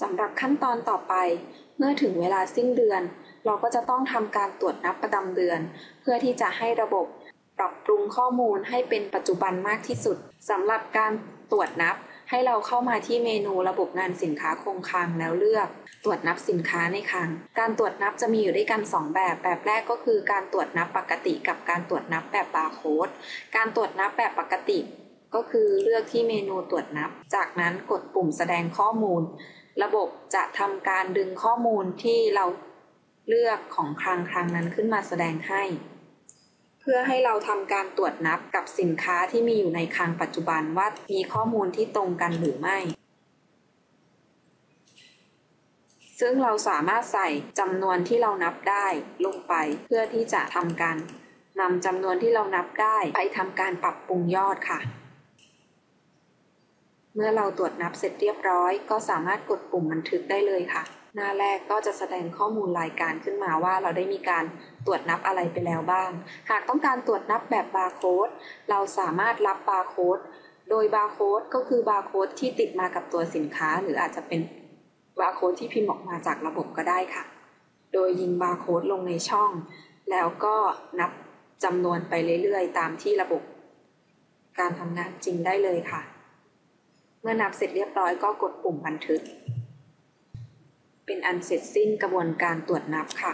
สำหรับขั้นตอนต่อไป เมื่อถึงเวลาสิ้นเดือน เราก็จะต้องทำการตรวจนับประจำเดือน เพื่อที่จะให้ระบบปรับปรุงข้อมูลให้เป็นปัจจุบันมากที่สุดสำหรับการตรวจนับ ให้เราเข้ามาที่เมนูระบบงานสินค้าคงคลังแล้วเลือก ตรวจนับสินค้าในคลัง การตรวจนับจะมีอยู่ด้วยกัน 2 แบบ แบบแรกก็คือการตรวจนับปกติกับการตรวจนับแบบบาร์โค้ด การตรวจนับแบบปกติ ก็คือเลือกที่เมนูตรวจนับ จากนั้นกดปุ่มแสดงข้อมูล ระบบจะทำการดึงข้อมูลที่เราเลือกของคลังคลังนั้นขึ้นมาแสดงให้ เพื่อให้เราทำการตรวจนับกับสินค้าที่มีอยู่ในคลังปัจจุบันว่ามีข้อมูลที่ตรงกันหรือไม่ ซึ่งเราสามารถใส่จำนวนที่เรานับได้ลงไปเพื่อที่จะทำการนำจำนวนที่เรานับได้ไปทำการปรับปรุงยอดค่ะ เมื่อเราตรวจนับเสร็จเรียบร้อย ก็สามารถกดปุ่มบันทึกได้เลยค่ะ หน้าแรกก็จะแสดงข้อมูลรายการขึ้นมาว่าเราได้มีการตรวจนับอะไรไปแล้วบ้าง หากต้องการตรวจนับแบบบาร์โค้ดเราสามารถรับบาร์โค้ดโดยบาร์โค้ดก็คือบาร์โค้ดที่ติดมากับตัวสินค้า หรืออาจจะเป็นบาร์โค้ดที่พิมพ์ออกมาจากระบบก็ได้ค่ะ โดยยิงบาร์โค้ดลงในช่อง แล้วก็นับจำนวนไปเรื่อยๆ ตามที่ระบบ การทำงานจริงได้เลยค่ะ เมื่อนับเสร็จเรียบร้อยก็กดปุ่มบันทึก เป็นอันเสร็จสิ้นกระบวนการตรวจนับค่ะ